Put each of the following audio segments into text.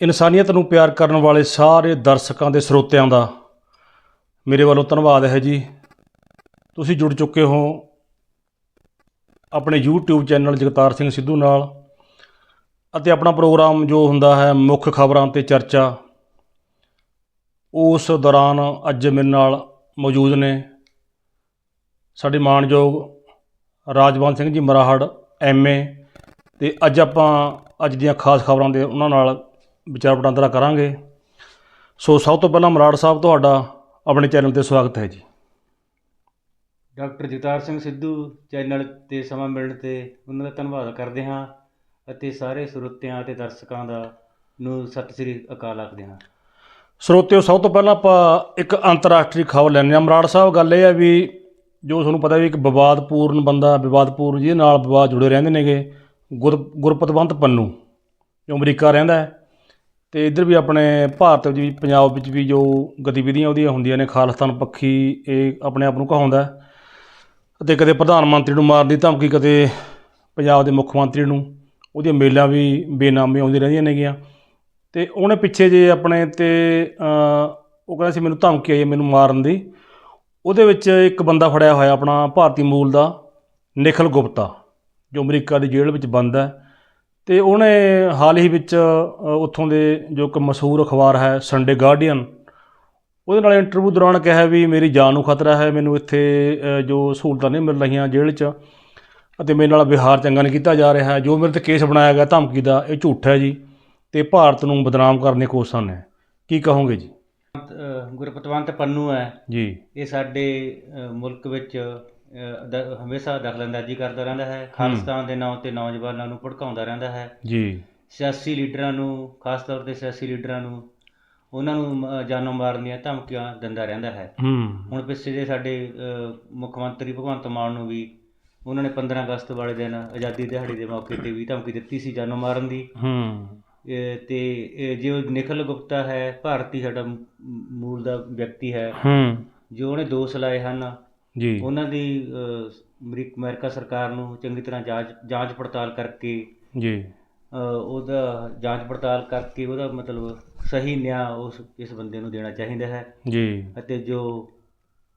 ਇਨਸਾਨੀਅਤ ਨੂੰ ਪਿਆਰ ਕਰਨ ਵਾਲੇ ਸਾਰੇ ਦਰਸ਼ਕਾਂ ਦੇ ਸਰੋਤਿਆਂ ਦਾ ਮੇਰੇ ਵੱਲੋਂ ਧੰਨਵਾਦ ਹੈ ਜੀ। ਤੁਸੀਂ ਜੁੜ ਚੁੱਕੇ ਹੋ ਆਪਣੇ YouTube ਚੈਨਲ ਜਗਤਾਰ ਸਿੰਘ ਸਿੱਧੂ ਨਾਲ ਅਤੇ ਆਪਣਾ ਪ੍ਰੋਗਰਾਮ ਜੋ ਹੁੰਦਾ ਹੈ ਮੁੱਖ ਖਬਰਾਂ ਤੇ ਚਰਚਾ, ਉਸ ਦੌਰਾਨ ਅੱਜ ਮੇਰੇ ਨਾਲ ਮੌਜੂਦ ਨੇ ਸਾਡੇ ਮਾਣਯੋਗ ਰਾਜਵੰਤ ਸਿੰਘ ਜੀ ਮਰਾਹੜ ਐਮਏ ਤੇ ਅੱਜ ਆਪਾਂ ਅੱਜ ਦੀਆਂ ਖਾਸ ਖਬਰਾਂ ਦੇ ਉਹਨਾਂ ਨਾਲ ਵਿਚਾਰ ਵਟਾਂਦਰਾ ਕਰਾਂਗੇ। ਸੋ ਸਭ ਤੋਂ ਪਹਿਲਾਂ ਮਰਾੜ ਸਾਹਿਬ ਤੁਹਾਡਾ ਆਪਣੇ ਚੈਨਲ ਤੇ ਸਵਾਗਤ ਹੈ ਜੀ। ਡਾਕਟਰ ਜਗਤਾਰ ਸਿੰਘ ਸਿੱਧੂ ਚੈਨਲ ਤੇ ਸਮਾਂ ਮਿਲਣ ਤੇ ਉਹਨਾਂ ਦਾ ਧੰਨਵਾਦ ਕਰਦੇ ਹਾਂ ਅਤੇ ਸਾਰੇ ਸਰੋਤਿਆਂ ਅਤੇ ਦਰਸ਼ਕਾਂ ਦਾ ਨੂੰ ਸਤਿ ਸ੍ਰੀ ਅਕਾਲ ਆਖਦੇ ਹਾਂ। ਸਰੋਤਿਓ ਸਭ ਤੋਂ ਪਹਿਲਾਂ ਆਪਾਂ ਇੱਕ ਅੰਤਰਰਾਸ਼ਟਰੀ ਖਬਰ ਲੈਂਦੇ ਹਾਂ। ਮਰਾੜ ਸਾਹਿਬ ਗੱਲ ਇਹ ਹੈ ਵੀ ਜੋ ਤੁਹਾਨੂੰ ਪਤਾ ਵੀ ਇੱਕ ਵਿਵਾਦਪੂਰਨ ਬੰਦਾ ਵਿਵਾਦਪੂਰਨ ਜਿਹਦੇ ਨਾਲ ਵਿਵਾਦ ਜੁੜੇ ਰਹਿੰਦੇ ਨੇਗੇ ਗੁਰ ਗੁਰਪਤਵੰਤ ਪੰਨੂ ਜੋ ਅਮਰੀਕਾ ਰਹਿੰਦਾ ਹੈ। ਤੇ ਇੱਧਰ ਵੀ ਆਪਣੇ ਭਾਰਤ ਵਿੱਚ ਵੀ, ਪੰਜਾਬ ਵਿੱਚ ਵੀ ਜੋ ਗਤੀਵਿਧੀਆਂ ਉਹਦੀਆਂ ਹੁੰਦੀਆਂ ਨੇ, ਖਾਲਿਸਤਾਨ ਪੱਖੀ, ਇਹ ਆਪਣੇ ਆਪ ਨੂੰ ਕਹਾਉਂਦਾ ਅਤੇ ਕਦੇ ਪ੍ਰਧਾਨ ਮੰਤਰੀ ਨੂੰ ਮਾਰਨ ਦੀ ਧਮਕੀ, ਕਦੇ ਪੰਜਾਬ ਦੇ ਮੁੱਖ ਮੰਤਰੀ ਨੂੰ, ਉਹਦੀਆਂ ਮੇਲਾਂ ਵੀ ਬੇਨਾਮੀ ਆਉਂਦੀਆਂ ਰਹਿੰਦੀਆਂ ਨੇਗੀਆਂ। ਤੇ ਉਹਨੇ ਪਿੱਛੇ ਜੇ ਆਪਣੇ ਤੇ ਉਹ ਕਹਿੰਦਾ ਸੀ ਮੈਨੂੰ ਧਮਕੀ ਆਈ ਹੈ, ਮੈਨੂੰ ਮਾਰਨ ਦੀ। ਉਹਦੇ ਵਿੱਚ ਇੱਕ ਬੰਦਾ ਫੜਿਆ ਹੋਇਆ ਆਪਣਾ ਭਾਰਤੀ ਮੂਲ ਦਾ, ਨਿਖਲ ਗੁਪਤਾ, ਜੋ ਅਮਰੀਕਾ ਦੀ ਜੇਲ੍ਹ ਵਿੱਚ ਬੰਦ ਹੈ। ਤੇ ਉਹਨੇ ਹਾਲ ਹੀ ਵਿੱਚ ਉੱਥੋਂ ਦੇ ਜੋ ਇੱਕ ਮਸ਼ਹੂਰ ਅਖਬਾਰ ਹੈ ਸੰਡੇ ਗਾਰਡੀਅਨ ਉਹਦੇ ਨਾਲ ਇੰਟਰਵਿਊ ਦੌਰਾਨ ਕਿਹਾ ਵੀ ਮੇਰੀ ਜਾਨ ਨੂੰ ਖਤਰਾ ਹੈ ਮੈਨੂੰ ਇੱਥੇ ਜੋ ਸਹੂਲਤਾਂ ਨਹੀਂ ਮਿਲ ਰਹੀਆਂ ਜੇਲ੍ਹ 'ਚ ਅਤੇ ਮੇਰੇ ਨਾਲ ਵਿਹਾਰ ਚੰਗਾ ਨਹੀਂ ਕੀਤਾ ਜਾ ਰਿਹਾ ਜੋ ਮੇਰੇ ਤੇ ਕੇਸ ਬਣਾਇਆ ਗਿਆ ਧਮਕੀ ਦਾ ਇਹ ਝੂਠ ਹੈ ਜੀ ਤੇ ਭਾਰਤ ਨੂੰ ਬਦਨਾਮ ਕਰਨ ਦੀ ਕੋਸ਼ਿਸ਼ਾਂ ਨੇ ਕੀ ਕਹੋਗੇ ਜੀ? ਗੁਰਪਤਵੰਤ ਪੰਨੂ ਹੈ। ਜੀ। ਇਹ ਸਾਡੇ ਮੁਲਕ ਵਿੱਚ ਦ- ਹਮੇਸ਼ਾ ਦਖਲਅੰਦਾਜ਼ੀ ਕਰਦਾ ਰਹਿੰਦਾ ਹੈ। ਖਾਲਿਸਤਾਨ ਦੇ ਨਾਂ ਤੇ ਨੌਜਵਾਨਾਂ ਨੂੰ ਭੜਕਾਉਂਦਾ ਰਹਿੰਦਾ ਹੈ। ਜੀ। ਸਿਆਸੀ ਲੀਡਰਾਂ ਨੂੰ ਖਾਸ ਤੌਰ ਤੇ ਸਿਆਸੀ ਲੀਡਰਾਂ ਨੂੰ ਉਹਨਾਂ ਨੂੰ ਮ- ਜਾਨੋਂ ਮਾਰਨ ਦੀਆਂ ਧਮਕੀਆਂ ਦਿੰਦਾ ਰਹਿੰਦਾ ਹੈ। ਹੂੰ। ਹੁਣ ਪਿੱਛੇ ਜੇ ਸਾਡੇ ਅ, ਮੁੱਖ ਮੰਤਰੀ ਭਗਵੰਤ ਮਾਨ ਨੂੰ ਵੀ ਉਹਨਾਂ ਨੇ 15 ਅਗਸਤ ਵਾਲੇ ਦਿਨ ਆਜ਼ਾਦੀ ਦਿਹਾੜੇ ਦੇ ਮੌਕੇ ਤੇ ਵੀ ਧਮਕੀ ਦਿੱਤੀ ਸੀ ਜਾਨੋਂ ਮਾਰਨ ਦੀ। ਹੂੰ। ਇਹ ਤੇ ਇਹ ਜੋ ਨਿਖਲ ਗੁਪਤਾ ਹੈ ਭਾਰਤੀ ਸਾਡਾ ਮ- ਮੂਲ ਦਾ ਵਿਅਕਤੀ ਹੈ। ਹੂੰ। ਜੋ ਉਹਨੇ ਦੋਸ਼ ਲਾਏ ਹਨ ਜੀ। ਉਹਨਾਂ ਦੀ ਅਮਰੀਕ ਅਮਰੀਕਾ ਸਰਕਾਰ ਨੂੰ ਚੰਗੀ ਤਰ੍ਹਾਂ ਜਾਂਚ ਜਾਂਚ ਪੜਤਾਲ ਕਰਕੇ ਜੀ। ਅ, ਉਹਦਾ ਜਾਂਚ ਪੜਤਾਲ ਕਰਕੇ ਉਹਦਾ ਮਤਲਬ ਸਹੀ ਨਿਆਂ ਉਸ ਇਸ ਬੰਦੇ ਨੂੰ ਦੇਣਾ ਚਾਹੀਦਾ ਹੈ। ਜੀ। ਅਤੇ ਜੋ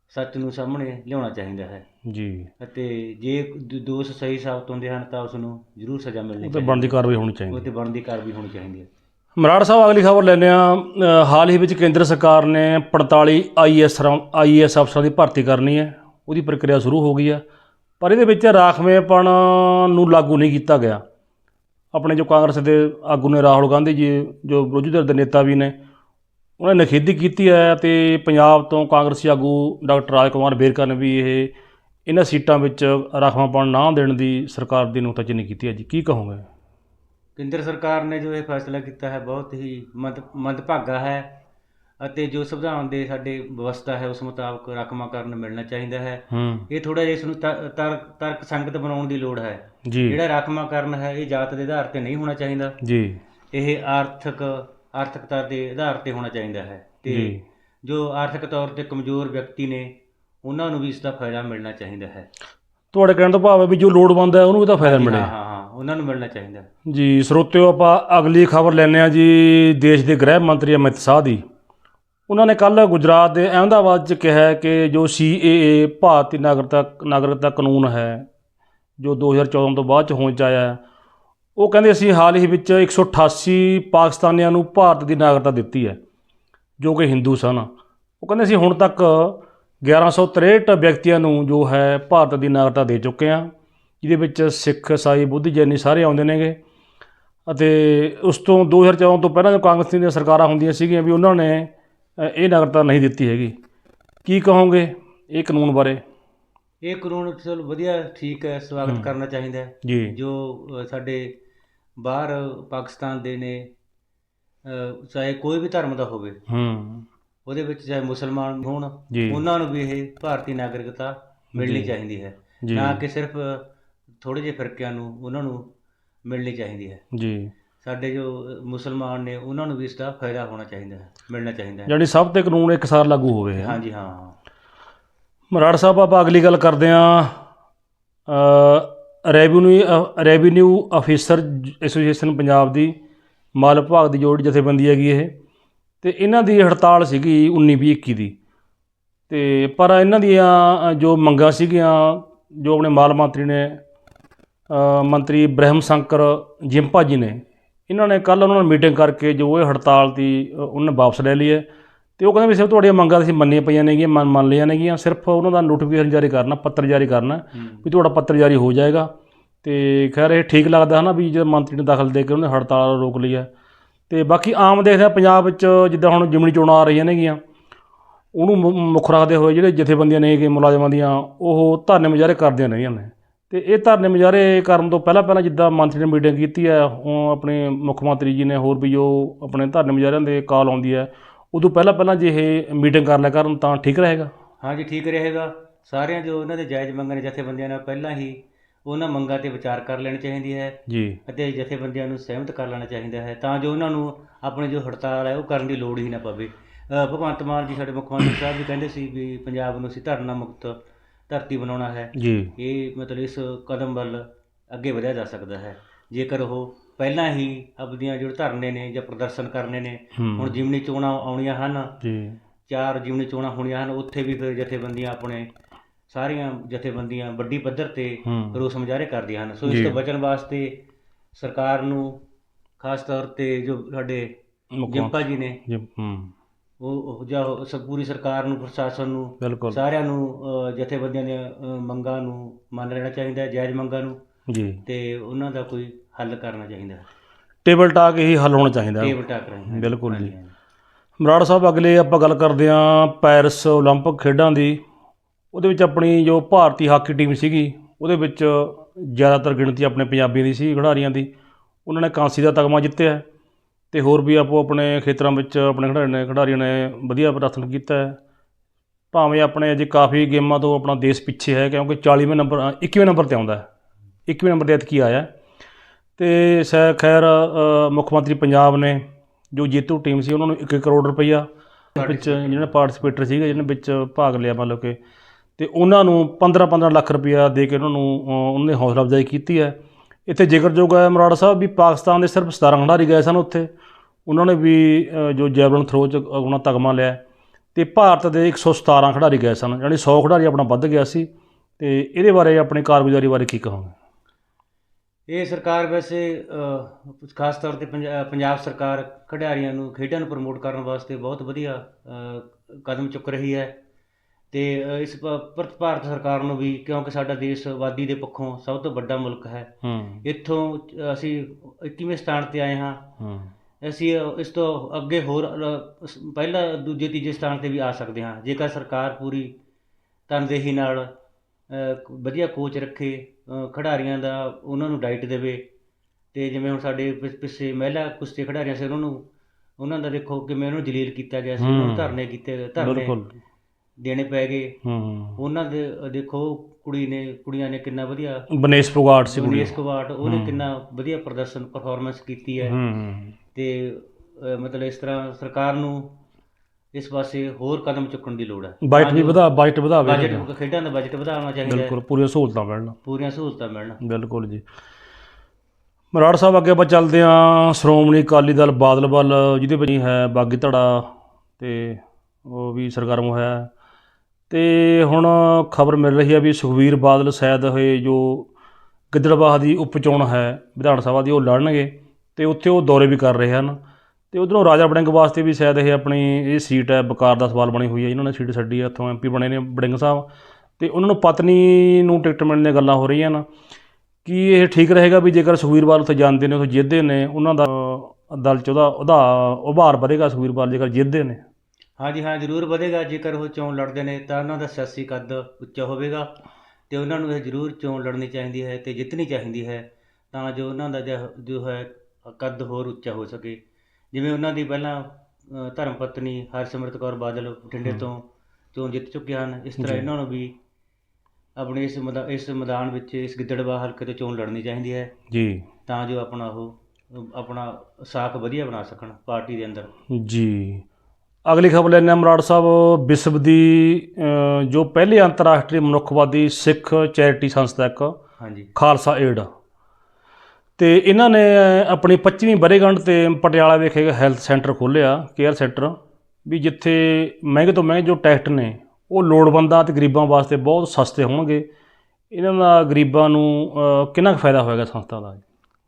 ਸੱਚ ਨੂੰ ਸਾਹਮਣੇ ਲਿਆਉਣਾ ਚਾਹੀਦਾ ਹੈ। ਜੀ। ਅਤੇ ਜੇ ਦ- ਦੋਸ਼ ਸਹੀ ਸਾਬਤ ਹੁੰਦੇ ਹਨ ਤਾਂ ਉਸ ਨੂੰ ਜ਼ਰੂਰ ਸਜ਼ਾ ਮਿਲਣੀ ਉਹ ਤੇ ਚਾਹੀਦੀ ਬਣਦੀ ਕਾਰਵਾਈ ਹੋਣੀ ਹੈ ਚਾਹੀਦੀ। ਉਹ ਤੇ ਬਣਦੀ ਕਾਰਵਾਈ ਹੋਣੀ ਚਾਹੀਦੀ ਹੈ। ਮਰਾੜ ਸਾਹਿਬ ਅਗਲੀ ਖਬਰ ਲੈਂਦੇ ਆ ਹਾਲ ਹੀ ਵਿੱਚ ਕੇਂਦਰ ਸਰਕਾਰ ਨੇ 45 ਆਈਐਸ ਆਈਐਸ ਅਫਸਰਾਂ ਦੀ ਭਰਤੀ ਕਰਨੀ ਹੈ। ਉਹਦੀ ਪ੍ਰਕਿਰਿਆ ਸ਼ੁਰੂ ਹੋ ਗਈ ਆ। ਪਰ ਇਹਦੇ ਵਿੱਚ ਰਾਖਵੇਂਪਣ ਨੂੰ ਲਾਗੂ ਨਹੀਂ ਕੀਤਾ ਗਿਆ। ਆਪਣੇ ਜੋ ਕਾਂਗਰਸ ਦੇ ਆਗੂ ਨੇ ਰਾਹੁਲ ਗਾਂਧੀ ਜੀ, ਜੋ ਵਿਰੋਧੀ ਧਿਰ ਦੇ ਨੇਤਾ ਵੀ ਨੇ, ਉਹਨਾਂ ਨੇ ਨਿਖੇਧੀ ਕੀਤੀ ਹੈ ਤੇ ਪੰਜਾਬ ਤੋਂ ਕਾਂਗਰਸੀ ਆਗੂ ਡਾਕਟਰ ਰਾਜ ਕੁਮਾਰ ਬੇਰਕਾ ਨੇ ਵੀ ਇਹ, ਇਹਨਾਂ ਸੀਟਾਂ ਵਿੱਚ ਰਾਖਵਾਂਪਣ ਨਾ ਦੇਣ ਦੀ ਸਰਕਾਰ ਦੀ ਨੁਕਤਾਚੀਨੀ ਕੀਤੀ ਹੈ ਜੀ। ਕੀ ਕਹੋਗੇ? ਕੇਂਦਰ ਸਰਕਾਰ ਨੇ ਜੋ ਇਹ ਫੈਸਲਾ ਕੀਤਾ ਹੈ, ਬਹੁਤ ਹੀ ਮੰਦ, ਮੰਦਭਾਗਾ ਹੈ। ਅਤੇ ਜੋ ਸੰਵਿਧਾਨ ਦੇ ਸਾਡੇ ਵਿਵਸਥਾ ਹੈ ਉਸ ਮੁਤਾਬਕ ਰਾਖਵਾਂਕਰਨ ਮਿਲਣਾ ਚਾਹੀਦਾ ਹੈ। ਇਹ ਥੋੜਾ ਜਿਹਾ ਇਸ ਨੂੰ ਤਰਕ ਤਰਕ ਸੰਗਤ ਬਣਾਉਣ ਦੀ ਲੋੜ ਹੈ। ਜਿਹੜਾ ਰਾਖਵਾਂਕਰਨ ਹੈ ਇਹ ਜਾਤ ਦੇ ਆਧਾਰ ਤੇ ਨਹੀਂ ਹੋਣਾ ਚਾਹੀਦਾ। ਜੀ। ਇਹ ਆਰਥਿਕ ਆਰਥਿਕਤਾ ਦੇ ਆਧਾਰ ਤੇ ਹੋਣਾ ਚਾਹੀਦਾ ਹੈ। ਤੇ ਜੀ। ਆਰਥਿਕ ਤੌਰ ਤੇ ਕਮਜ਼ੋਰ ਵਿਅਕਤੀ ਨੇ ਉਹਨਾਂ ਨੂੰ ਵੀ ਇਸ ਦਾ ਫਾਇਦਾ ਮਿਲਣਾ ਚਾਹੀਦਾ ਹੈ। ਤੁਹਾਡੇ ਕਹਿਣ ਤੋਂ ਭਾਵ ਹੈ ਵੀ ਜੋ ਲੋੜਵੰਦ ਹੈ ਉਹਨੂੰ ਵੀ ਤਾਂ ਫਾਇਦਾ ਮਿਲੇ। ਹਾਂ ਹਾਂ ਉਹਨਾਂ ਨੂੰ ਮਿਲਣਾ ਚਾਹੀਦਾ। ਜੀ ਸਰੋਤਿਓ ਆਪਾਂ ਅਗਲੀ ਖਬਰ ਲੈਂਦੇ ਆ ਜੀ ਦੇਸ਼ ਦੇ ਗ੍ਰਹਿ ਮੰਤਰੀ ਅਮਿਤ ਸ਼ਾਹ ਦੀ। ਉਹਨਾਂ ਨੇ ਕੱਲ ਗੁਜਰਾਤ ਦੇ ਅਹਿਮਦਾਬਾਦ 'ਚ ਕਿਹਾ ਕਿ ਜੋ ਸੀਏਏ ਭਾਰਤੀ ਨਾਗਰਿਕਤਾ ਨਾਗਰਿਕਤਾ ਕਾਨੂੰਨ ਹੈ, ਜੋ 2014 ਤੋਂ ਬਾਅਦ 'ਚ ਹੋਂਦ 'ਚ ਆਇਆ ਉਹ ਕਹਿੰਦੇ ਅਸੀਂ ਹਾਲ ਹੀ ਵਿੱਚ 188 ਪਾਕਿਸਤਾਨੀਆਂ ਨੂੰ ਭਾਰਤ ਦੀ ਨਾਗਰਿਕਤਾ ਦਿੱਤੀ ਹੈ, ਜੋ ਕਿ ਹਿੰਦੂ ਸਨ। ਉਹ ਕਹਿੰਦੇ ਅਸੀਂ ਹੁਣ ਤੱਕ 1163 ਵਿਅਕਤੀਆਂ ਨੂੰ ਜੋ ਹੈ ਭਾਰਤ ਦੀ ਨਾਗਰਿਕਤਾ ਦੇ ਚੁੱਕੇ ਹਾਂ, ਜਿਹਦੇ ਵਿੱਚ ਸਿੱਖ ਈਸਾਈ ਬੁੱਧ ਜੈਨੀ ਸਾਰੇ ਆਉਂਦੇ ਨੇਗੇ। ਅਤੇ ਉਸ ਤੋਂ 2014 ਤੋਂ ਪਹਿਲਾਂ ਜੋ ਕਾਂਗਰਸ ਦੀਆਂ ਸਰਕਾਰਾਂ ਹੁੰਦੀਆਂ ਸੀਗੀਆਂ ਵੀ ਉਹਨਾਂ ਨੇ ਇਹ ਨਾਗਰਿਕਤਾ ਨਹੀਂ ਦਿੱਤੀ ਹੈਗੀ। ਕੀ ਕਹੋਗੇ ਇਹ ਕਾਨੂੰਨ ਬਾਰੇ? ਇਹ ਕਾਨੂੰਨ ਚਲੋ ਵਧੀਆ ਠੀਕ ਹੈ ਸਵਾਗਤ। ਕਰਨਾ ਚਾਹੀਦਾ ਹੈ। ਜੀ। ਜੋ ਸਾਡੇ ਬਾਹਰ ਪਾਕਿਸਤਾਨ ਦੇ ਨੇ ਚਾਹੇ ਕੋਈ ਵੀ ਧਰਮ ਦਾ ਹੋਵੇ ਹੂੰ। ਉਹਦੇ ਵਿੱਚ ਚਾਹੇ ਮੁਸਲਮਾਨ ਹੋਣ ਉਹਨਾਂ ਨੂੰ ਵੀ ਇਹ ਭਾਰਤੀ ਨਾਗਰਿਕਤਾ ਮਿਲਣੀ। ਚਾਹੀਦੀ ਹੈ। ਨਾ ਕਿ ਸਿਰਫ ਥੋੜੇ ਜਿਹੇ ਫਿਰਕਿਆਂ ਨੂੰ ਉਹਨਾਂ ਨੂੰ ਮਿਲਣੀ ਚਾਹੀਦੀ ਹੈ। ਜੀ। ਸਾਡੇ ਜੋ ਮੁਸਲਮਾਨ ਨੇ ਉਹਨਾਂ ਨੂੰ ਵੀ ਇਸ ਦਾ ਫਾਇਦਾ ਹੋਣਾ ਚਾਹੀਦਾ ਹੈ ਮਿਲਣਾ ਚਾਹੀਦਾ ਹੈ। ਜਾਣੀ ਸਭ ਤੇ ਕਾਨੂੰਨ ਇੱਕ ਸਾਰ ਲਾਗੂ ਹੋਵੇ ਹੈਂ। ਹਾਂਜੀ ਹਾਂ। ਮਰਾੜ ਸਾਹਿਬ ਆਪਾਂ ਅਗਲੀ ਗੱਲ ਕਰਦੇ ਹਾਂ। Revenue revenue officer association Punjab ਦੀ ਮਾਲ ਵਿਭਾਗ ਦੀ ਜੋੜੀ ਜਥੇਬੰਦੀ ਹੈਗੀ ਇਹ। ਤੇ ਇਹਨਾਂ ਦੀ ਹੜਤਾਲ ਸੀਗੀ 19 ਵੀਹ 21 ਦੀ। ਤੇ ਪਰ ਇਹਨਾਂ ਦੀਆਂ ਜੋ ਮੰਗਾਂ ਸੀਗੀਆਂ ਜੋ ਆਪਣੇ ਮਾਲ ਮੰਤਰੀ ਨੇ ਮੰਤਰੀ ਬ੍ਰਹਮ ਸ਼ੰਕਰ ਜਿੰਪਾ ਜੀ ਨੇ ਇਹਨਾਂ ਨੇ ਕੱਲ ਉਹਨਾਂ ਨਾਲ ਮੀਟਿੰਗ ਕਰਕੇ ਜੋ ਇਹ ਹੜਤਾਲ ਦੀ ਉਹਨਾਂ ਵਾਪਸ ਲੈ ਲਈ ਹੈ। ਤੇ ਉਹ ਕਹਿੰਦੇ ਵੀ ਸਿਰਫ ਤੁਹਾਡੀਆਂ ਮੰਗਾਂ ਅਸੀਂ ਮੰਨੀਆਂ ਪਈਆਂ ਨੇਗੀਆਂ ਮੰਨ ਮੰਨ ਲਈਆਂ ਨੇਗੀਆਂ। ਸਿਰਫ ਉਹਨਾਂ ਦਾ ਨੋਟੀਫਿਕੇਸ਼ਨ ਜਾਰੀ ਕਰਨਾ ਪੱਤਰ ਜਾਰੀ ਕਰਨਾ ਵੀ ਤੁਹਾਡਾ ਪੱਤਰ ਜਾਰੀ ਹੋ ਜਾਏਗਾ। ਤੇ ਖੈਰ ਇਹ ਠੀਕ ਲੱਗਦਾ ਹੈ ਨਾ ਵੀ ਜਦੋਂ ਮੰਤਰੀ ਨੇ ਦਖਲ ਦੇ ਕੇ ਉਹਨੇ ਹੜਤਾਲ ਰੋਕ ਲਈ ਹੈ ਤੇ ਬਾਕੀ ਆਮ ਦੇਖਦੇ ਹਾਂ ਪੰਜਾਬ ਵਿੱਚ ਜਿੱਦਾਂ ਹੁਣ ਜਿਮਣੀ ਚੋਣਾਂ ਆ ਰਹੀਆਂ ਨੇਗੀਆਂ ਉਹਨੂੰ ਮੁੱਖ ਰੱਖਦੇ ਹੋਏ ਜਿਹੜੇ ਜਥੇਬੰਦੀਆਂ ਨੇ ਕਿ ਮੁਲਾਜ਼ਮਾਂ ਦੀਆਂ ਉਹ ਧਰਨੇ ਮੁਜ਼ਾਹਰੇ ਕਰਦੀਆਂ ਰਹੀਆਂ ਨੇ। ਤੇ ਇਹ ਧਰਨੇ ਮੁਜ਼ਾਹਰੇ ਕਰਨ ਤੋਂ ਪਹਿਲਾਂ ਪਹਿਲਾਂ ਜਿੱਦਾਂ ਮੰਤਰੀ ਨੇ ਮੀਟਿੰਗ ਕੀਤੀ ਹੈ ਉਹ ਆਪਣੇ ਮੁੱਖ ਮੰਤਰੀ ਜੀ ਨੇ ਹੋਰ ਵੀ ਜੋ ਆਪਣੇ ਧਰਨੇ ਮੁਜ਼ਾਹਰਿਆਂ ਦੇ ਕਾਲ ਆਉਂਦੀ ਹੈ ਉਦੋਂ ਪਹਿਲਾਂ ਪਹਿਲਾਂ ਜੇ ਇਹ ਮੀਟਿੰਗ ਕਰ ਲਿਆ ਕਰਨ ਤਾਂ ਠੀਕ ਰਹੇਗਾ? ਹਾਂਜੀ ਠੀਕ ਰਹੇਗਾ। ਸਾਰਿਆਂ ਜੋ ਉਹਨਾਂ ਦੇ ਜਾਇਜ਼ ਮੰਗਾਂ ਨੇ ਜਥੇਬੰਦੀਆਂ ਨਾਲ ਪਹਿਲਾਂ ਹੀ ਉਹਨਾਂ ਮੰਗਾਂ ਤੇ ਵਿਚਾਰ ਕਰ ਲੈਣੀ ਚਾਹੀਦੀ ਹੈ ਜੀ। ਅਤੇ ਜਥੇਬੰਦੀਆਂ ਨੂੰ ਸਹਿਮਤ ਕਰ ਲੈਣਾ ਚਾਹੀਦਾ ਹੈ ਤਾਂ ਜੋ ਉਹਨਾਂ ਨੂੰ ਆਪਣੀ ਜੋ ਹੜਤਾਲ ਹੈ ਉਹ ਕਰਨ ਦੀ ਲੋੜ ਹੀ ਨਾ ਪਵੇ। ਭਗਵੰਤ ਮਾਨ ਜੀ ਸਾਡੇ ਮੁੱਖ ਮੰਤਰੀ ਸਾਹਿਬ ਵੀ ਕਹਿੰਦੇ ਸੀ ਵੀ ਪੰਜਾਬ ਨੂੰ ਅਸੀਂ ਧਰਨਾ ਮੁਕਤ ਧਰਤੀ ਬਣਾਉਣਾ ਹੈ। ਜੀ। ਇਹ ਮਤਲਬ ਇਸ ਕਦਮ ਵੱਲ ਅੱਗੇ ਵਧਿਆ ਜਾ ਸਕਦਾ ਹੈ। ਜੇਕਰ ਉਹ ਪਹਿਲਾਂ ਹੀ ਆਪਦੀਆਂ ਜਿਹੜੇ ਧਰਨੇ ਨੇ ਜਾਂ ਪ੍ਰਦਰਸ਼ਨ ਕਰਨੇ ਨੇ ਹੁਣ ਜਿਮਨੀ ਚੋਣਾਂ ਆਉਣੀਆਂ ਹਨ ਜੀ। ਚਾਰ ਜਿਮਨੀ ਚੋਣਾਂ ਹੋਣੀਆਂ ਹਨ ਉੱਥੇ ਵੀ ਫਿਰ ਜਥੇਬੰਦੀਆਂ ਆਪਣੇ ਸਾਰੀਆਂ ਜਥੇਬੰਦੀਆਂ ਵੱਡੀ ਪੱਧਰ ਤੇ ਰੋਸ ਮੁਜ਼ਾਹਰੇ ਕਰਦੀਆਂ ਹਨ। ਸੋ। ਇਸ ਤੋਂ ਬਚਣ ਵਾਸਤੇ ਸਰਕਾਰ ਨੂੰ ਖਾਸ ਤੌਰ ਤੇ ਜੋ ਸਾਡੇ ਜਿੰਪਾ ਜੀ ਨੇ ਹੂੰ। ਉਹ ਉਹ ਜਾਂ ਉਹ ਸ- ਪੂਰੀ ਸਰਕਾਰ ਨੂੰ ਪ੍ਰਸ਼ਾਸਨ ਨੂੰ ਬਿਲਕੁਲ ਸਾਰਿਆਂ ਨੂੰ ਅ, ਜਥੇਬੰਦੀਆਂ ਦੀਆਂ ਅ, ਮੰਗਾਂ ਨੂੰ ਮੰਨ ਲੈਣਾ ਚਾਹੀਦਾ ਹੈ ਜਾਇਜ਼ ਮੰਗਾਂ ਨੂੰ ਜੀ ਤੇ ਉਹਨਾਂ ਦਾ ਕੋਈ ਹੱਲ ਕਰਨਾ ਚਾਹੀਦਾ ਹੈ ਟੇਬਲ ਟਾਕ ਹੀ ਹੱਲ ਹੋਣਾ ਚਾਹੀਦਾ ਟੇਬਲ ਟਾਕ ਰਹੀ ਬਿਲਕੁਲ ਜੀ। ਮਰਾੜ ਸਾਹਿਬ ਅਗਲੇ ਆਪਾਂ ਗੱਲ ਕਰਦੇ ਹਾਂ ਪੈਰਿਸ 올림픽 ਖੇਡਾਂ ਦੀ ਉਹਦੇ ਵਿੱਚ ਆਪਣੀ ਜੋ ਭਾਰਤੀ ਹਾਕੀ ਟੀਮ ਸੀਗੀ ਉਹਦੇ ਵਿੱਚ ਜ਼ਿਆਦਾਤਰ ਗਿਣਤੀ ਆਪਣੇ ਪੰਜਾਬੀਆਂ ਦੀ ਸੀ ਖਿਡਾਰੀਆਂ ਦੀ ਉਹਨਾਂ ਨੇ ਕਾਂਸੀ ਦਾ ਤਗਮਾ ਜਿੱਤਿਆ ਹੈ ਅਤੇ ਹੋਰ ਵੀ ਆਪੋ ਆਪਣੇ ਖੇਤਰਾਂ ਵਿੱਚ ਆਪਣੇ ਖਿਡਾਰੀਆਂ ਨੇ ਖਿਡਾਰੀਆਂ ਨੇ ਵਧੀਆ ਪ੍ਰਦਰਸ਼ਨ ਕੀਤਾ ਹੈ। ਭਾਵੇਂ ਆਪਣੇ ਅਜੇ ਕਾਫੀ ਗੇਮਾਂ ਤੋਂ ਆਪਣਾ ਦੇਸ਼ ਪਿੱਛੇ ਹੈ ਕਿਉਂਕਿ 40ਵੇਂ ਨੰਬਰ ਅ, 21ਵੇਂ ਨੰਬਰ ਤੇ ਆਉਂਦਾ ਹੈ। 21ਵੇਂ ਨੰਬਰ ਤੇ ਐਤਕੀ ਆਇਆ ਹੈ। ਤੇ ਸੈ ਖੈਰ ਮੁੱਖ ਮੰਤਰੀ ਪੰਜਾਬ ਨੇ ਜੋ ਜੇਤੂ ਟੀਮ ਸੀ ਉਹਨਾਂ ਨੂੰ 1 ਕਰੋੜ ਰੁਪਈਆ ਵਿੱਚ ਜਿਹੜੇ ਪਾਰਟਿਸਪੇਟਰ ਸੀਗੇ ਜਿਹਨਾਂ ਵਿੱਚ ਭਾਗ ਲਿਆ ਮਤਲਬ ਕਿ। ਤੇ ਉਹਨਾਂ ਨੂੰ 15-15 ਲੱਖ ਰੁਪਈਆ ਦੇ ਕੇ ਉਹਨਾਂ ਨੂੰ ਅ, ਉਹਨਾਂ ਨੇ ਹੌਸਲਾ ਅਫਜ਼ਾਈ ਕੀਤੀ ਹੈ। ਇੱਥੇ ਜ਼ਿਕਰਯੋਗ ਹੈ ਮਰਾੜਾ ਸਾਹਿਬ ਵੀ ਪਾਕਿਸਤਾਨ ਦੇ ਸਿਰਫ 17 ਖਿਡਾਰੀ ਗਏ ਸਨ ਉੱਥੇ। ਉਹਨਾਂ ਨੇ ਵੀ ਜੋ ਜੈਵਲਨ ਥਰੋ ਚ ਆਪਣਾ ਤਗਮਾ ਲਿਆ ਤੇ ਭਾਰਤ ਦੇ 117 ਖਿਡਾਰੀ ਗਏ ਸਨ, ਯਾਨੀ 100 ਖਿਡਾਰੀ ਆਪਣਾ ਵੱਧ ਗਿਆ ਸੀ ਤੇ ਇਹਦੇ ਬਾਰੇ ਆਪਣੀ ਕਾਰਗੁਜ਼ਾਰੀ ਬਾਰੇ ਕੀ ਕਹੋਗੇ? ਇਹ ਸਰਕਾਰ ਵੈਸੇ ਖਾਸ ਤੌਰ ਤੇ ਪੰਜਾ- ਪੰਜਾਬ ਸਰਕਾਰ ਖਿਡਾਰੀਆਂ ਨੂੰ ਖੇਡਾਂ ਨੂੰ ਪ੍ਰਮੋਟ ਕਰਨ ਵਾਸਤੇ ਬਹੁਤ ਵਧੀਆ ਕਦਮ ਚੁੱਕ ਰਹੀ ਹੈ। ਤੇ ਅ, ਇਸ ਭ- ਭਾਰਤ ਸਰਕਾਰ ਨੂੰ ਵੀ ਕਿਉਂਕਿ ਸਾਡਾ ਦੇਸ਼ ਆਬਾਦੀ ਦੇ ਪੱਖੋਂ ਸਭ ਤੋਂ ਵੱਡਾ ਮੁਲਕ ਹੈ ਹੂੰ। ਇੱਥੋਂ ਅਸੀਂ 21ਵੇਂ ਸਥਾਨ ਤੇ ਆਏ ਹਾਂ। ਹੂੰ। ਅਸੀਂ ਇਸ ਤੋਂ ਅੱਗੇ ਹੋਰ ਪਹਿਲਾ ਦੂਜੇ ਤੀਜੇ ਸਥਾਨ ਤੇ ਵੀ ਆ ਸਕਦੇ ਹਾਂ। ਜੇਕਰ ਸਰਕਾਰ ਪੂਰੀ ਤਨਦੇਹੀ ਨਾਲ ਵਧੀਆ ਕੋਚ ਰੱਖੇ ਖਿਡਾਰੀਆਂ ਦਾ ਉਹਨਾਂ ਨੂੰ ਡਾਈਟ ਦੇਵੇ ਤੇ ਜਿਵੇਂ ਹੁਣ ਸਾਡੇ ਪਿੱਛੇ ਮਹਿਲਾ ਕੁਸ਼ਤੀ ਖਿਡਾਰੀਆਂ ਸੀ ਉਹਨਾਂ ਨੂੰ ਉਹਨਾਂ ਦਾ ਦੇਖੋ ਕਿਵੇਂ ਉਹਨਾਂ ਨੂੰ ਜਲੀਲ ਕੀਤਾ ਗਿਆ ਸੀ ਉਹਨਾਂ ਨੂੰ। ਧਰਨੇ ਕੀਤੇ ਧਰਨੇ ਬਿਲਕੁਲ। ਦੇਣੇ ਪੈ ਗਏ। ਹੂੰ। ਉਹਨਾਂ ਦੇ ਦੇਖੋ ਕੁੜੀ ਨੇ ਕੁੜੀਆਂ ਨੇ ਕਿੰਨਾ ਵਧੀਆ ਬਨੇਸ਼ ਫੋਗਾਟ ਸੀ ਕੁੜੀ ਗੁਨੀਸ਼ ਕੁਵਾਟ ਉਹਨੇ। ਕਿੰਨਾ ਵਧੀਆ ਪ੍ਰਦਰਸ਼ਨ ਪਰਫਾਰਮੈਂਸ ਕੀਤੀ ਹੈ। ਹੂੰ। ਤੇ ਮਤਲਬ ਇਸ ਤਰ੍ਹਾਂ ਸਰਕਾਰ ਨੂੰ ਇਸ ਪਾਸੇ ਹੋਰ ਕਦਮ ਚੁੱਕਣ ਦੀ ਲੋੜ ਹੈ। ਬਜਟ ਵੀ ਵਧਾ ਬਜਟ ਵਧਾਵੇ ਬਜਟ ਖੇਡਾਂ ਦਾ ਬਜਟ ਵਧਾਉਣਾ ਚਾਹੀਦਾ ਬਿਲਕੁਲ ਪੂਰੀਆਂ ਸਹੂਲਤਾਂ ਮਿਲਣ। ਪੂਰੀਆਂ ਸਹੂਲਤਾਂ ਮਿਲਣ। ਬਿਲਕੁਲ ਜੀ। ਮਰਾੜ ਸਾਹਿਬ ਅੱਗੇ ਆਪਾਂ ਚੱਲਦੇ ਹਾਂ। ਸ਼੍ਰੋਮਣੀ ਅਕਾਲੀ ਦਲ ਬਾਦਲ ਵੱਲ ਜਿਹਦੇ ਵਿੱਚ ਹੈ ਬਾਗੀ ਧੜਾ ਤੇ ਉਹ ਵੀ ਸਰਗਰਮ ਹੋਇਆ। ਤੇ ਹੁਣ ਖਬਰ ਮਿਲ ਰਹੀ ਹੈ ਵੀ ਸੁਖਵੀਰ ਬਾਦਲ ਸ਼ਾਇਦ ਹੋਏ ਜੋ ਗਿੱਦੜਬਾਹ ਦੀ ਉਪ ਚੋਣ ਹੈ, ਵਿਧਾਨ ਸਭਾ ਦੀ, ਉਹ ਲੜਨਗੇ ਤੇ ਉੱਥੇ ਉਹ ਦੌਰੇ ਵੀ ਕਰ ਰਹੇ ਹਨ। ਤੇ ਉਧਰੋਂ ਰਾਜਾ ਬੜਿੰਗ ਵਾਸਤੇ ਵੀ ਸ਼ਾਇਦ ਇਹ ਆਪਣੀ ਇਹ ਸੀਟ ਹੈ, ਬਕਾਰ ਦਾ ਸਵਾਲ ਬਣੀ ਹੋਈ ਹੈ। ਇਹਨਾਂ ਨੇ ਸੀਟ ਛੱਡੀ ਹੈ ਇੱਥੋਂ ਐਮਪੀ ਬਣੇ ਨੇ ਬੜਿੰਗ ਸਾਹਿਬ। ਤੇ ਉਹਨਾਂ ਨੂੰ ਪਤਨੀ ਨੂੰ ਟਿਕਟ ਮਿਲਣ ਦੀਆਂ ਗੱਲਾਂ ਹੋ ਰਹੀਆਂ ਨੇ ਕਿ ਇਹ ਠੀਕ ਰਹੇਗਾ ਵੀ ਜੇਕਰ ਸੁਖਵੀਰ ਬਾਦਲ ਉੱਥੇ ਜਾਂਦੇ ਨੇ, ਉੱਥੇ ਜਿੱਤਦੇ ਨੇ, ਉਹਨਾਂ ਦਾ ਦਲ ਚ ਉਹਦਾ ਉਹਦਾ ਉਭਾਰ ਵਧੇਗਾ ਸੁਖਵੀਰ ਬਾਦਲ ਜੇਕਰ ਜਿੱਤਦੇ ਨੇ? ਹਾਂਜੀ ਹਾਂ ਜ਼ਰੂਰ ਵਧੇਗਾ। ਜੇਕਰ ਉਹ ਚੋਣ ਲੜਦੇ ਨੇ ਤਾਂ ਉਹਨਾਂ ਦਾ ਸਿਆਸੀ ਕੱਦ ਉੱਚਾ ਹੋਵੇਗਾ ਤੇ ਉਹਨਾਂ ਨੂੰ ਇਹ ਜ਼ਰੂਰ ਚੋਣ ਲੜਨੀ ਚਾਹੀਦੀ ਹੈ ਤੇ ਜਿੱਤਣੀ ਚਾਹੀਦੀ ਹੈ ਤਾਂ ਜੋ ਉਹਨਾਂ ਦਾ ਜੋ- ਜੋ ਹੈ ਕੱਦ ਹੋਰ ਉੱਚਾ ਹੋ ਸਕੇ। ਜਿਵੇਂ ਉਹਨਾਂ ਦੀ ਪਹਿਲਾਂ ਧਰਮ ਪਤਨੀ ਹਰਸਿਮਰਤ ਕੌਰ ਬਾਦਲ ਬਠਿੰਡੇ। ਤੋਂ ਚੋਣ ਜਿੱਤ ਚੁੱਕੇ ਹਨ ਇਸ ਤਰ੍ਹਾਂ। ਇਹਨਾਂ ਨੂੰ ਵੀ ਆਪਣੇ ਇਸ ਮੈਦਾ- ਇਸ ਮੈਦਾਨ ਵਿੱਚ ਇਸ ਗਿੱਦੜਬਾਹ ਹਲਕੇ ਤੋਂ ਚੋਣ ਲੜਨੀ ਚਾਹੀਦੀ ਹੈ। ਜੀ। ਤਾਂ ਜੋ ਆਪਣਾ ਉਹ ਆਪਣਾ ਸਾਖ ਵਧੀਆ ਬਣਾ ਸਕਣ ਪਾਰਟੀ ਦੇ ਅੰਦਰ। ਜੀ। ਅਗਲੀ ਖਬਰ ਹਾਂ ਮਰਾੜ ਸਾਹਿਬ ਵਿਸ਼ਵ ਦੀ ਜੋ ਪਹਿਲੀ ਅੰਤਰਰਾਸ਼ਟਰੀ ਮਨੁੱਖਵਾਦੀ ਸਿੱਖ ਚੈਰਿਟੀ ਸੰਸਥਾ ਇੱਕ ਹਾਂਜੀ। ਖਾਲਸਾ ਏਡ। ਤੇ ਇਹਨਾਂ ਨੇ ਆਪਣੀ 25ਵੀਂ ਵਰ੍ਹੇਗੰਢ ਤੇ ਪਟਿਆਲਾ ਵਿਖੇ ਹੈਲਥ ਸੈਂਟਰ ਖੋਲ੍ਹਿਆ ਕੇਅਰ ਸੈਂਟਰ ਵੀ ਜਿੱਥੇ ਮਹਿੰਗੇ ਤੋਂ ਮਹਿੰਗੇ ਜੋ ਟੈਸਟ ਨੇ ਉਹ ਲੋੜਵੰਦਾਂ ਤੇ ਗਰੀਬਾਂ ਵਾਸਤੇ ਬਹੁਤ ਸਸਤੇ ਹੋਣਗੇ। ਇਹਨਾਂ ਦਾ ਗਰੀਬਾਂ ਨੂੰ ਕਿੰਨਾ ਕੁ ਫਾਇਦਾ ਹੋਏਗਾ ਸੰਸਥਾ ਦਾ?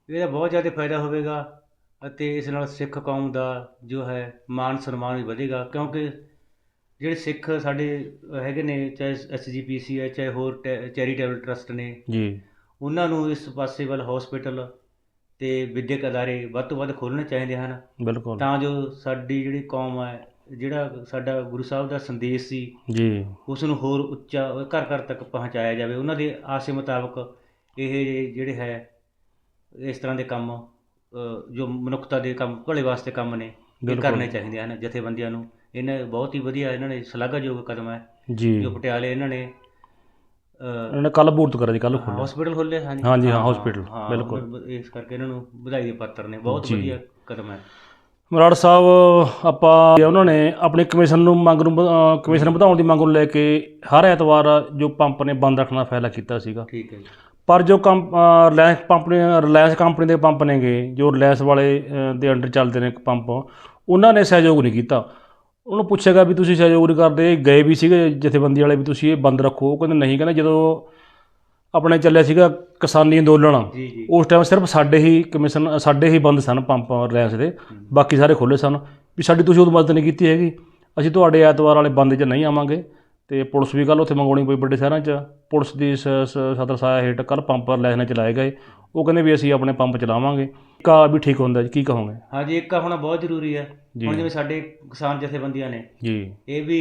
ਇਹਦਾ ਬਹੁਤ ਜ਼ਿਆਦਾ ਫਾਇਦਾ ਹੋਵੇਗਾ। ਅਤੇ ਇਸ ਨਾਲ ਸਿੱਖ ਕੌਮ ਦਾ ਜੋ ਹੈ ਮਾਨ ਸਨਮਾਨ ਵੀ ਵਧੇਗਾ ਕਿਉਂਕਿ ਜਿਹੜੇ ਸਿੱਖ ਸਾਡੇ ਹੈਗੇ ਨੇ ਚਾਹੇ ਐਸਜੀਪੀਸੀ ਹੈ ਚਾਹੇ ਹੋਰ ਚੈਰੀਟੇਬਲ ਟਰਸਟ ਨੇ ਜੀ। ਉਹਨਾਂ ਨੂੰ ਇਸ ਪਾਸੇ ਵੱਲ ਹਸਪੀਟਲ ਤੇ ਵਿਦਿਅਕ ਅਦਾਰੇ ਵੱਧ ਤੋਂ ਵੱਧ ਖੋਲ੍ਹਣੇ ਚਾਹੀਦੇ ਹਨ। ਬਿਲਕੁਲ। ਤਾਂ ਜੋ ਸਾਡੀ ਜਿਹੜੀ ਕੌਮ ਹੈ ਜਿਹੜਾ ਸਾਡਾ ਗੁਰੂ ਸਾਹਿਬ ਦਾ ਸੰਦੇਸ਼ ਸੀ ਜੀ। ਉਸ ਨੂੰ ਹੋਰ ਉੱਚਾ ਘਰ ਘਰ ਤੱਕ ਪਹੁੰਚਾਇਆ ਜਾਵੇ ਉਹਨਾਂ ਦੇ ਆਸੇ ਮੁਤਾਬਕ ਇਹ ਜਿਹੜੇ ਹੈ ਇਸ ਤਰ੍ਹਾਂ ਦੇ ਕੰਮ ਜੋ ਮਨੁੱਖਤਾ ਦੇ ਕੰਮ ਭਲੇ ਵਾਸਤੇ ਕੰਮ ਨੇ ਇਹ। ਕਰਨੇ ਚਾਹੀਦੇ ਹਨ ਜਥੇਬੰਦੀਆਂ ਨੂੰ। ਇਹਨਾਂ ਬਹੁਤ ਹੀ ਵਧੀਆ ਇਹਨਾਂ ਨੇ ਸ਼ਲਾਘਾਯੋਗ ਕਦਮ ਹੈ ਜੀ। ਜੋ ਪਟਿਆਲੇ ਇਹਨਾਂ ਨੇ ਇਹਨਾਂ ਨੇ ਕੱਲ ਬੂਰਤ ਕਰਿਆ ਜੀ ਕੱਲ ਖੋਲ੍ਹਿਆ। ਹਸਪੀਟਲ ਖੋਲ੍ਹੇ ਹਾਂਜੀ। ਹਾਂਜੀ, ਹਾਂ, hospital, ਹਾਂ, ਬਿਲਕੁਲ। ਇਸ ਕਰਕੇ ਇਹਨਾਂ ਨੂੰ ਵਧਾਈ ਦੇ ਪਾਤਰ ਨੇ ਬਹੁਤ। ਵਧੀਆ ਕਦਮ ਹੈ। ਮਰਾੜ ਸਾਹਿਬ ਆਪਾਂ ਉਹਨਾਂ ਨੇ ਆਪਣੀ ਕਮਿਸ਼ਨ ਨੂੰ ਮੰਗ ਨੂੰ ਕਮਿਸ਼ਨ ਵਧਾਉਣ ਦੀ ਮੰਗ ਨੂੰ ਲੈ ਕੇ ਹਰ ਐਤਵਾਰ ਜੋ ਪੰਪ ਨੇ ਬੰਦ ਰੱਖਣ ਫੈਸਲਾ ਕੀਤਾ ਸੀਗਾ। ਠੀਕ ਹੈ ਜੀ। ਪਰ ਜੋ ਕੰਪ ਰਿਲਾਇੰਸ ਕੰਪਨੀ ਰਿਲਾਇੰਸ ਕੰਪਨੀ ਦੇ ਪੰਪ ਨੇਗੇ ਜੋ ਰਿਲਾਇੰਸ ਵਾਲੇ ਦੇ ਅੰਡਰ ਚੱਲਦੇ ਨੇ ਪੰਪ ਉਹਨਾਂ ਨੇ ਸਹਿਯੋਗ ਨਹੀਂ ਕੀਤਾ। ਉਹਨੂੰ ਪੁੱਛੇਗਾ ਵੀ ਤੁਸੀਂ ਸਹਿਯੋਗ ਨਹੀਂ ਕਰਦੇ ਗਏ ਵੀ ਸੀਗੇ ਜਥੇਬੰਦੀ ਵਾਲੇ ਵੀ ਤੁਸੀਂ ਇਹ ਬੰਦ ਰੱਖੋ। ਉਹ ਕਹਿੰਦੇ ਨਹੀਂ ਕਹਿੰਦੇ ਜਦੋਂ ਆਪਣੇ ਚੱਲਿਆ ਸੀਗਾ ਕਿਸਾਨੀ ਅੰਦੋਲਨ ਉਸ ਟਾਈਮ ਸਿਰਫ ਸਾਡੇ ਹੀ ਕਮਿਸ਼ਨ ਸਾਡੇ ਹੀ ਬੰਦ ਸਨ ਪੰਪ ਰਿਲਾਇੰਸ ਦੇ। ਬਾਕੀ ਸਾਰੇ ਖੁੱਲੇ ਸਨ। ਵੀ ਸਾਡੀ ਤੁਸੀਂ ਉਦੋਂ ਮਦਦ ਨਹੀਂ ਕੀਤੀ ਹੈਗੀ। ਅਸੀਂ ਤੁਹਾਡੇ ਐਤਵਾਰ ਵਾਲੇ ਬੰਦ 'ਚ ਨਹੀਂ ਆਵਾਂਗੇ। ਤੇ ਪੁਲਿਸ ਵੀ ਕੱਲ ਉੱਥੇ ਮੰਗਾਉਣੀ ਪਈ ਵੱਡੇ ਸ਼ਹਿਰਾਂ 'ਚ। ਪੁਲਿਸ ਦੀ ਸਦਰ ਸਾਇਆ ਹੇਠ ਕੱਲ ਪੰਪ ਨੇ ਚਲਾਏ ਗਏ। ਉਹ ਕਹਿੰਦੇ ਵੀ ਅਸੀਂ ਆਪਣੇ ਪੰਪ ਚਲਾਵਾਂਗੇ। ਕਾ ਵੀ ਠੀਕ ਹੁੰਦਾ ਜੀ ਕੀ ਕਹੋਗੇ? ਹਾਂਜੀ ਇੱਕ ਹੋਣਾ ਬਹੁਤ ਜ਼ਰੂਰੀ ਹੈ। ਹੁਣ ਜਿਵੇਂ ਸਾਡੇ ਕਿਸਾਨ ਜਥੇਬੰਦੀਆਂ ਨੇ ਜੀ। ਇਹ ਵੀ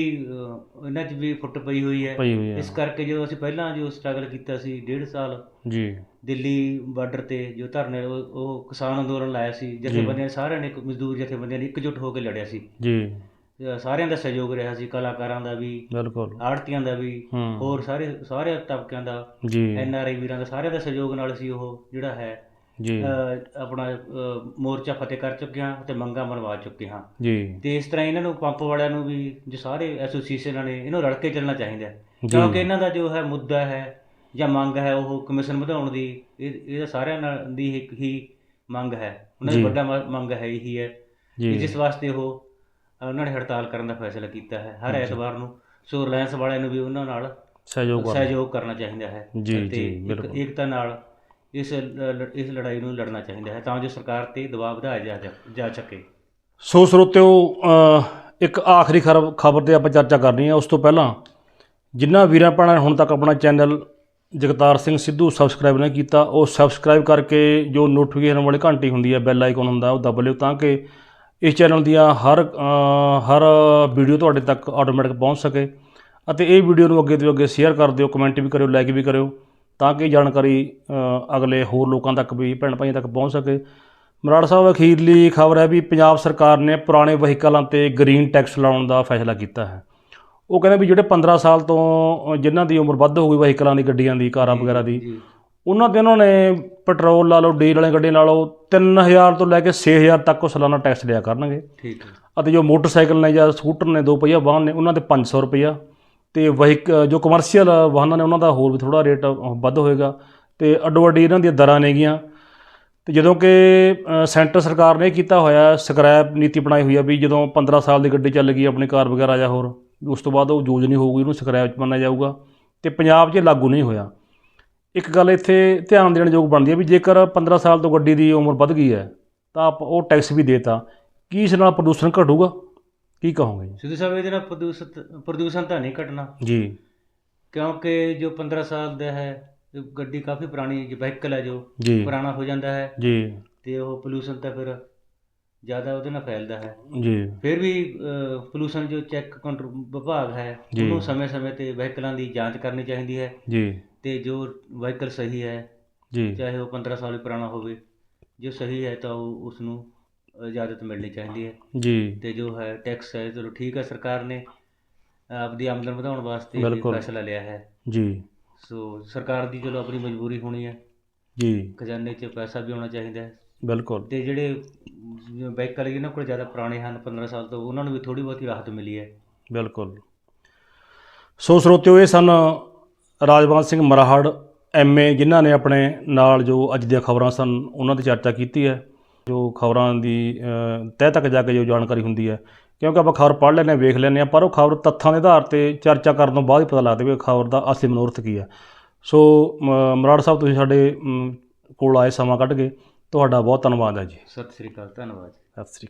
ਇਹਨਾਂ 'ਚ ਵੀ ਫੁੱਟ ਪਈ ਹੋਈ ਹੈ। ਇਸ ਕਰਕੇ ਜਦੋਂ ਅਸੀਂ ਪਹਿਲਾਂ ਜੋ ਸਟਰਗਲ ਕੀਤਾ ਸੀ ਡੇਢ ਸਾਲ ਜੀ। ਦਿੱਲੀ ਬਾਰਡਰ ਤੇ ਜੋ ਧਰਨੇ ਉਹ ਕਿਸਾਨ ਅੰਦੋਲਨ ਲਾਇਆ ਸੀ। ਜਥੇਬੰਦੀਆਂ ਸਾਰਿਆਂ ਨੇ ਮਜ਼ਦੂਰ ਜਥੇਬੰਦੀਆਂ ਨੇ ਇਕਜੁੱਟ ਹੋ ਕੇ ਲੜਿਆ ਸੀ। ਜੀ। ਸਾਰਿਆਂ ਦਾ ਸਹਿਯੋਗ ਰਿਹਾ ਸੀ ਕਲਾਕਾਰਾਂ ਦਾ ਵੀ ਬਿਲਕੁਲ। ਆੜਤੀਆਂ ਦਾ ਵੀ ਹੋਰ ਸਾਰੇ ਸਾਰੇ ਤਬਕਿਆਂ ਦਾ ਜੀ। ਐਨ ਆਰ ਆਈ ਵੀਰਾਂ ਦਾ ਸਾਰਿਆਂ ਦਾ ਸਹਿਯੋਗ ਨਾਲ ਅਸੀਂ ਉਹ ਜਿਹੜਾ ਹੈ। ਜੀ। ਆਪਣਾ ਮੋਰਚਾ ਫਤਿਹ ਕਰ ਚੁੱਕੇ ਹਾਂ ਤੇ ਮੰਗਾਂ ਮਨਵਾ ਚੁੱਕੇ ਹਾਂ। ਜੀ। ਤੇ ਇਸ ਤਰ੍ਹਾਂ ਇਹਨਾਂ ਨੂੰ ਪੰਪ ਵਾਲਿਆਂ ਨੂੰ ਵੀ ਜੋ ਸਾਰੇ ਐਸੋਸੀਏਸ਼ਨਾਂ ਨੇ ਇਹਨੂੰ ਰਲ ਕੇ ਚੱਲਣਾ ਚਾਹੀਦਾ। ਕਿਉਂਕਿ ਇਹਨਾਂ ਦਾ ਜੋ ਹੈ ਮੁੱਦਾ ਹੈ ਜਾਂ ਮੰਗ ਹੈ ਉਹ ਕਮਿਸ਼ਨ ਵਧਾਉਣ ਦੀ ਇਹ ਇਹਦਾ ਸਾਰਿਆਂ ਨਾਲ ਦੀ ਇੱਕ ਹੀ ਮੰਗ ਹੈ। ਉਹਨਾਂ ਦੀ। ਵੱਡਾ ਮੰਗ ਹੈ ਇਹੀ ਹੈ ਜਿਸ ਵਾਸਤੇ ਉਹ ਉਹਨਾਂ ਨੇ ਹੜਤਾਲ ਕਰਨ ਦਾ ਫੈਸਲਾ ਕੀਤਾ ਹੈ ਹਰ। ਐਤਵਾਰ ਨੂੰ ਸੋ ਰਿਲਾਇੰਸ ਵਾਲਿਆਂ ਨੂੰ ਵੀ ਉਹਨਾਂ ਨਾਲ ਸਹਿਯੋਗ ਸਹਿਯੋਗ ਕਰਨਾ ਚਾਹੀਦਾ ਹੈ ਜੀ, ਅਤੇ ਜੀ। ਏਕਤਾ ਨਾਲ ਇਸ ਇਸ ਲੜਾਈ ਨੂੰ ਲੜਨਾ ਚਾਹੀਦਾ ਹੈ ਤਾਂ ਜੋ ਸਰਕਾਰ ਤੇ ਦਬਾਅ ਵਧਾਇਆ ਜਾ ਸਕੇ ਸੋ ਸਰੋਤਿਓ ਇੱਕ ਆਖਰੀ ਖਬਰ ਤੇ ਆਪਾਂ ਚਰਚਾ ਕਰਨੀ ਹੈ ਉਸ ਤੋਂ ਪਹਿਲਾਂ ਜਿਨ੍ਹਾਂ ਵੀਰਾਂ ਭੈਣਾਂ ਨੇ ਹੁਣ ਤੱਕ ਆਪਣਾ ਚੈਨਲ ਜਗਤਾਰ ਸਿੰਘ ਸਿੱਧੂ ਸਬਸਕ੍ਰਾਈਬ ਨਹੀਂ ਕੀਤਾ ਉਹ ਸਬਸਕ੍ਰਾਈਬ ਕਰਕੇ ਜੋ ਨੋਟੀਫਿਕੇਸ਼ਨ ਵਾਲੀ ਘੰਟੀ ਹੁੰਦੀ ਹੈ ਬੈਲ ਆਈਕਨ ਹੁੰਦਾ ਉਹ ਦਬ ਲਿਓ ਤਾਂ ਕਿ ਇਸ ਚੈਨਲ ਦੀਆਂ ਹਰ ਹਰ ਵੀਡੀਓ ਤੁਹਾਡੇ ਤੱਕ ਆਟੋਮੈਟਿਕ ਪਹੁੰਚ ਸਕੇ ਅਤੇ ਇਹ ਵੀਡੀਓ ਨੂੰ ਅੱਗੇ ਤੋਂ ਅੱਗੇ ਸ਼ੇਅਰ ਕਰ ਦਿਓ ਕਮੈਂਟ ਵੀ ਕਰਿਓ ਲਾਈਕ ਵੀ ਕਰਿਓ ਤਾਂ ਕਿ ਜਾਣਕਾਰੀ ਅਗਲੇ ਹੋਰ ਲੋਕਾਂ ਤੱਕ ਵੀ ਭੈਣ ਭਾਈਆਂ ਤੱਕ ਪਹੁੰਚ ਸਕੇ। ਮਰਾੜ ਸਾਹਿਬ ਅਖੀਰਲੀ ਖਬਰ ਹੈ ਵੀ ਪੰਜਾਬ ਸਰਕਾਰ ਨੇ ਪੁਰਾਣੇ ਵਹੀਕਲਾਂ ਤੇ ਗ੍ਰੀਨ ਟੈਕਸ ਲਾਉਣ ਦਾ ਫੈਸਲਾ ਕੀਤਾ ਹੈ। ਉਹ ਕਹਿੰਦੇ ਵੀ ਜਿਹੜੇ 15 ਸਾਲ ਤੋਂ ਜਿਨ੍ਹਾਂ ਦੀ ਉਮਰ ਵੱਧ ਹੋ ਗਈ ਵਹੀਕਲਾਂ ਦੀ ਗੱਡੀਆਂ ਦੀ ਕਾਰਾਂ ਵਗੈਰਾ ਦੀ ਉਹਨਾਂ ਤੇ ਉਹਨਾਂ ਨੇ ਪੈਟਰੋਲ ਲਾ ਲਓ ਡੀਜ਼ਲ ਵਾਲੀਆਂ ਗੱਡੀਆਂ ਲਾ ਲਓ 3000 ਤੋਂ ਲੈ ਕੇ 6000 ਤੱਕ ਉਹ ਸਾਲਾਨਾ ਟੈਕਸ ਲਿਆ ਕਰਨਗੇ। ਠੀਕ ਹੈ। ਅਤੇ ਜੋ ਮੋਟਰਸਾਈਕਲ ਨੇ ਜਾਂ ਸਕੂਟਰ ਨੇ ਦੋ ਪਹੀਆ ਵਾਹਨ ਨੇ ਉਹਨਾਂ ਤੇ 500 ਰੁਪਈਆ। ਤੇ ਵਹੀਕ ਜੋ ਕਮਰਸ਼ੀਅਲ ਵਾਹਨਾਂ ਨੇ ਉਹਨਾਂ ਦਾ ਹੋਰ ਵੀ ਥੋੜਾ ਰੇਟ ਵੱਧ ਹੋਏਗਾ। ਤੇ ਅੱਡੋ ਅੱਡੀ ਇਹਨਾਂ ਦੀਆਂ ਦਰਾਂ ਨੇਗੀਆਂ। ਤੇ ਜਦੋਂ ਕਿ ਸੈਂਟਰ ਸਰਕਾਰ ਨੇ ਕੀਤਾ ਹੋਇਆ ਸਕ੍ਰੈਪ ਨੀਤੀ ਬਣਾਈ ਹੋਈ ਆ ਵੀ ਜਦੋਂ 15 ਸਾਲ ਦੀ ਗੱਡੀ ਚੱਲ ਗਈ ਆਪਣੀ ਕਾਰ ਵਗੈਰਾ ਜਾਂ ਹੋਰ ਉਸ ਤੋਂ ਬਾਅਦ ਉਹ ਯੂਜ਼ ਨਹੀਂ ਹੋਊਗੀ ਉਹਨੂੰ ਸਕ੍ਰੈਪ 'ਚ ਮੰਨਿਆ ਜਾਊਗਾ। ਤੇ ਪੰਜਾਬ 'ਚ ਲਾਗੂ ਨਹੀਂ ਹੋਇਆ। ਇੱਕ ਗੱਲ ਇੱਥੇ ਧਿਆਨ ਦੇਣ ਯੋਗ ਬਣਦੀ ਹੈ ਵੀ ਜੇਕਰ 15 ਸਾਲ ਤੋਂ ਗੱਡੀ ਦੀ ਉਮਰ ਵੱਧ ਗਈ ਹੈ ਤਾਂ ਆਪਾਂ ਉਹ ਟੈਕਸ ਵੀ ਦੇਤਾ। ਕੀ ਇਸ ਨਾਲ ਪ੍ਰਦੂਸ਼ਣ ਘਟੂਗਾ? ਕੀ ਕਹੋਗੇ ਜੀ? ਸਿੱਧੂ ਸਾਹਿਬ ਇਹਦੇ ਨਾਲ ਪ੍ਰਦੂਸ਼ਿਤ ਪ੍ਰਦੂਸ਼ਣ ਤਾਂ ਨਹੀਂ ਘਟਣਾ। ਜੀ। ਕਿਉਂਕਿ ਜੋ 15 ਸਾਲ ਦਾ ਹੈ ਗੱਡੀ ਕਾਫੀ ਪੁਰਾਣੀ ਵਹੀਕਲ ਹੈ ਜੀ ਪੁਰਾਣਾ ਹੋ ਜਾਂਦਾ ਹੈ ਜੀ। ਤੇ ਉਹ ਪੋਲੂਸ਼ਨ ਤਾਂ ਫਿਰ ਜ਼ਿਆਦਾ ਉਹਦੇ ਨਾਲ ਫੈਲਦਾ ਹੈ। ਜੀ। ਫਿਰ ਵੀ ਪੋਲੂਸ਼ਨ ਜੋ ਚੈੱਕ ਕੰਟਰੋਲ ਵਿਭਾਗ ਹੈ। ਉਹਨੂੰ ਸਮੇਂ-ਸਮੇਂ ਤੇ ਵਹੀਕਲਾਂ ਦੀ ਜਾਂਚ ਕਰਨੀ ਚਾਹੀਦੀ ਹੈ। ਜੀ। ਤੇ ਜੋ ਵਹੀਕਲ ਸਹੀ ਹੈ ਜੀ। ਚਾਹੇ ਉਹ 15 ਸਾਲ ਪੁਰਾਣਾ ਹੋਵੇ ਜੋ ਸਹੀ ਹੈ ਤਾਂ ਉਹ ਉਸ ਨੂੰ ਇਜਾਜ਼ਤ ਮਿਲਣੀ ਚਾਹੀਦੀ ਹੈ। ਜੀ। ਤੇ ਜੋ ਹੈ ਟੈਕਸ ਹੈ ਚਲੋ ਠੀਕ ਹੈ ਸਰਕਾਰ ਨੇ ਆਪਦੀ ਆਮਦਨ ਵਧਾਉਣ ਵਾਸਤੇ ਇਹ। ਫੈਸਲਾ ਲਿਆ ਹੈ। ਜੀ। ਸੋ ਸਰਕਾਰ ਦੀ ਚਲੋ ਆਪਣੀ ਮਜਬੂਰੀ ਹੋਣੀ ਹੈ। ਜੀ। ਖਜ਼ਾਨੇ 'ਚ ਪੈਸਾ ਵੀ ਆਉਣਾ ਚਾਹੀਦਾ ਹੈ। ਬਿਲਕੁਲ। ਤੇ ਜਿਹੜੇ ਵਹੀਕਲ ਇਹਨਾਂ ਕੋਲ ਜ਼ਿਆਦਾ ਪੁਰਾਣੇ ਹਨ 15 ਸਾਲ ਤੋਂ ਉਹਨਾਂ ਨੂੰ ਵੀ ਥੋੜੀ ਬਹੁਤੀ ਰਾਹਤ ਮਿਲੀ ਹੈ। ਬਿਲਕੁਲ। ਸੋ ਸਰੋਤਿਓ ਇਹ ਸਨ ਰਾਜਵੰਤ ਸਿੰਘ ਮਰਾਹੜ ਐਮਏ ਜਿਨ੍ਹਾਂ ਨੇ ਆਪਣੇ ਨਾਲ ਜੋ ਅੱਜ ਦੀਆਂ ਖਬਰਾਂ ਸਨ ਉਹਨਾਂ ਦੀ ਚਰਚਾ ਕੀਤੀ ਹੈ। ਜੋ ਖਬਰਾਂ ਦੀ ਤਹਿ ਤੱਕ ਜਾ ਕੇ ਜੋ ਜਾਣਕਾਰੀ ਹੁੰਦੀ ਹੈ। ਕਿਉਂਕਿ ਆਪਾਂ ਖਬਰ ਪੜ੍ਹ ਹਾਂ ਵੇਖ ਲੈਂਦੇ ਹਾਂ ਪਰ ਉਹ ਖਬਰ ਤੱਥਾਂ ਦੇ ਆਧਾਰ ਤੇ ਚਰਚਾ ਕਰਨ ਤੋਂ ਬਾਅਦ ਹੀ ਪਤਾ ਲੱਗਦਾ ਵੀ ਖਬਰ ਦਾ ਅਸਲੀ ਮਨੋਰਥ ਕੀ ਹੈ। ਸੋ ਮਰਾੜ ਸਾਹਿਬ ਤੁਸੀਂ ਸਾਡੇ ਕੋਲ ਆਏ ਸਮਾਂ ਕੱਢ ਕੇ ਤੁਹਾਡਾ ਬਹੁਤ ਧੰਨਵਾਦ ਹੈ ਜੀ। ਸਤਿ ਸ੍ਰੀ ਅਕਾਲ ਧੰਨਵਾਦ ਸਤਿ ਸ੍ਰੀ ਅਕਾਲ